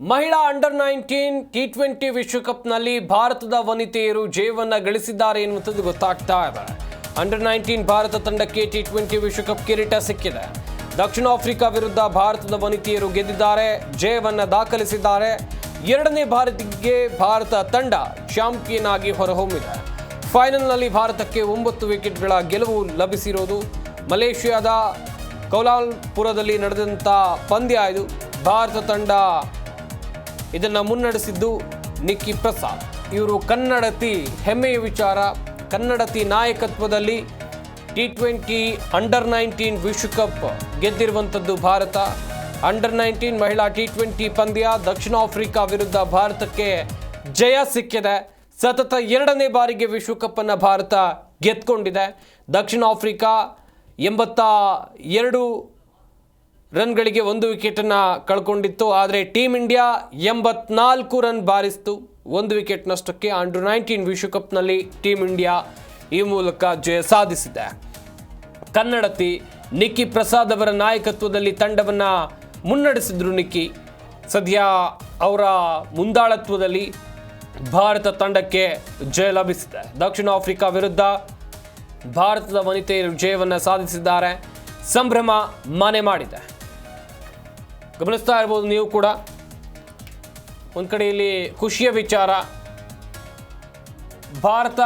ಮಹಿಳಾ under nineteen T twenty ವಿಶ್ವಕಪ್ನಲ್ಲಿ ಭಾರತದ ವನಿತೆಯರು ಜಯವನ್ನ ಗಳಿಸಿದ್ದಾರೆ ಎನ್ನುವಂಥದ್ದು ಗೊತ್ತಾಗ್ತಾ ಇದೆ. ಅಂಡರ್ ನೈನ್ಟೀನ್ ಭಾರತ ತಂಡಕ್ಕೆ ಟಿ ಟ್ವೆಂಟಿ ವಿಶ್ವಕಪ್ ಕಿರೀಟ ಸಿಕ್ಕಿದೆ. ದಕ್ಷಿಣ ಆಫ್ರಿಕಾ ವಿರುದ್ಧ ಭಾರತದ ವನಿತೆಯರು ಗೆದ್ದಿದ್ದಾರೆ ಜಯವನ್ನ ದಾಖಲಿಸಿದ್ದಾರೆ. ಎರಡನೇ ಭಾರತಿಗೆ ಭಾರತ ತಂಡ ಚಾಂಪಿಯನ್ ಆಗಿ ಹೊರಹೊಮ್ಮಿದೆ. ಫೈನಲ್ನಲ್ಲಿ ಭಾರತಕ್ಕೆ ಒಂಬತ್ತು ವಿಕೆಟ್ಗಳ ಗೆಲುವು ಲಭಿಸಿರೋದು ಮಲೇಷ್ಯಾದ ಕೌಲಾಲ್ಪುರದಲ್ಲಿ ನಡೆದಂಥ ಪಂದ್ಯ ಇದು. ಭಾರತ ತಂಡ ಇದನ್ನು ಮುನ್ನಡೆಸಿದ್ದು ನಿಕ್ಕಿ ಪ್ರಸಾದ್. ಇವರು ಕನ್ನಡತಿ ಹೆಮ್ಮೆಯ ವಿಚಾರ, ಕನ್ನಡತಿ ನಾಯಕತ್ವದಲ್ಲಿ ಟಿ ಟ್ವೆಂಟಿ ಅಂಡರ್ ನೈನ್ಟೀನ್ ವಿಶ್ವಕಪ್ ಗೆದ್ದಿರುವಂಥದ್ದು ಭಾರತ. ಅಂಡರ್ ನೈನ್ಟೀನ್ ಮಹಿಳಾ ಟಿ ಟ್ವೆಂಟಿ ಪಂದ್ಯ ದಕ್ಷಿಣ ಆಫ್ರಿಕಾ ವಿರುದ್ಧ ಭಾರತಕ್ಕೆ ಜಯ ಸಿಕ್ಕಿದೆ. ಸತತ ಎರಡನೇ ಬಾರಿಗೆ ವಿಶ್ವಕಪ್ ಅನ್ನು ಭಾರತ ಗೆದ್ಕೊಂಡಿದೆ. ದಕ್ಷಿಣ ಆಫ್ರಿಕಾ ಎಂಬತ್ತ ಎರಡು ರನ್ಗಳಿಗೆ ಒಂದು ವಿಕೆಟನ್ನು ಕಳ್ಕೊಂಡಿತ್ತು, ಆದರೆ ಟೀಮ್ ಇಂಡಿಯಾ ಎಂಬತ್ನಾಲ್ಕು ರನ್ ಬಾರಿಸಿತು. ಒಂದು ವಿಕೆಟ್ ನಷ್ಟಕ್ಕೆ ಅಂಡರ್ ನೈನ್ಟೀನ್ ವಿಶ್ವಕಪ್ನಲ್ಲಿ ಟೀಮ್ ಇಂಡಿಯಾ ಈ ಮೂಲಕ ಜಯ ಸಾಧಿಸಿದೆ. ಕನ್ನಡತಿ ನಿಕ್ಕಿ ಪ್ರಸಾದ್ ಅವರ ನಾಯಕತ್ವದಲ್ಲಿ ತಂಡವನ್ನು ಮುನ್ನಡೆಸಿದ್ರು ನಿಕ್ಕಿ. ಸದ್ಯ ಅವರ ಮುಂದಾಳತ್ವದಲ್ಲಿ ಭಾರತ ತಂಡಕ್ಕೆ ಜಯ ಲಭಿಸಿದೆ. ದಕ್ಷಿಣ ಆಫ್ರಿಕಾ ವಿರುದ್ಧ ಭಾರತದ ವನಿತೆಯರು ಜಯವನ್ನು ಸಾಧಿಸಿದ್ದಾರೆ. ಸಂಭ್ರಮ ಮನೆ ಮಾಡಿದೆ. ಗಮನಿಸ್ತಾ ಇರ್ಬೋದು ನೀವು ಕೂಡ. ಒಂದು ಕಡೆ ಇಲ್ಲಿ ಖುಷಿಯ ವಿಚಾರ. ಭಾರತ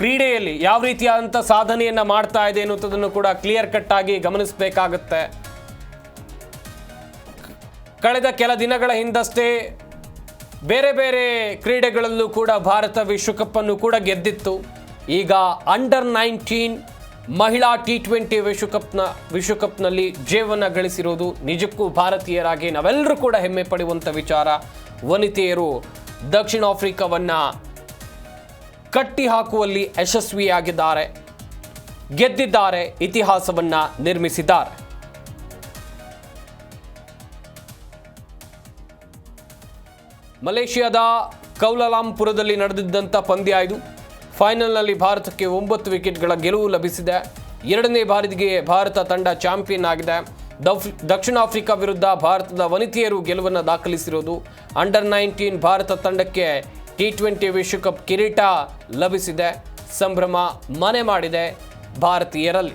ಕ್ರೀಡೆಯಲ್ಲಿ ಯಾವ ರೀತಿಯಾದಂಥ ಸಾಧನೆಯನ್ನು ಮಾಡ್ತಾ ಇದೆ ಅನ್ನುವಂಥದ್ದನ್ನು ಕೂಡ ಕ್ಲಿಯರ್ ಕಟ್ ಆಗಿ ಗಮನಿಸಬೇಕಾಗತ್ತೆ. ಕಳೆದ ಕೆಲ ದಿನಗಳ ಹಿಂದಷ್ಟೇ ಬೇರೆ ಬೇರೆ ಕ್ರೀಡೆಗಳಲ್ಲೂ ಕೂಡ ಭಾರತ ವಿಶ್ವಕಪ್ ಅನ್ನು ಕೂಡ ಗೆದ್ದಿತ್ತು. ಈಗ ಅಂಡರ್ ನೈನ್ಟೀನ್ ಮಹಿಳಾ ಟಿ ಟ್ವೆಂಟಿ ವಿಶ್ವಕಪ್ನ ವಿಶ್ವಕಪ್ನಲ್ಲಿ ಜೇವನ ಗಳಿಸಿರೋದು ನಿಜಕ್ಕೂ ಭಾರತೀಯರಾಗಿ ನಾವೆಲ್ಲರೂ ಕೂಡ ಹೆಮ್ಮೆ ಪಡೆಯುವಂಥ ವಿಚಾರ. ವನಿತೆಯರು ದಕ್ಷಿಣ ಆಫ್ರಿಕಾವನ್ನು ಕಟ್ಟಿ ಹಾಕುವಲ್ಲಿ ಯಶಸ್ವಿಯಾಗಿದ್ದಾರೆ. ಗೆದ್ದಿದ್ದಾರೆ, ಇತಿಹಾಸವನ್ನು ನಿರ್ಮಿಸಿದ್ದಾರೆ. ಮಲೇಷ್ಯಾದ ಕೌಲಾಲಾಂಪುರದಲ್ಲಿ ನಡೆದಿದ್ದಂಥ ಪಂದ್ಯ ಇದು. ಫೈನಲ್ನಲ್ಲಿ ಭಾರತಕ್ಕೆ ಒಂಬತ್ತು ವಿಕೆಟ್ಗಳ ಗೆಲುವು ಲಭಿಸಿದೆ. ಎರಡನೇ ಬಾರಿಗೆ ಭಾರತ ತಂಡ ಚಾಂಪಿಯನ್ ಆಗಿದೆ. ದಕ್ಷಿಣ ಆಫ್ರಿಕಾ ವಿರುದ್ಧ ಭಾರತದ ವನಿತೆಯರು ಗೆಲುವನ್ನು ದಾಖಲಿಸಿರೋದು. ಅಂಡರ್ ನೈನ್ಟೀನ್ ಭಾರತ ತಂಡಕ್ಕೆ ಟಿ ಟ್ವೆಂಟಿ ವಿಶ್ವಕಪ್ ಕಿರೀಟ ಲಭಿಸಿದೆ. ಸಂಭ್ರಮ ಮನೆ ಮಾಡಿದೆ ಭಾರತೀಯರಲ್ಲಿ.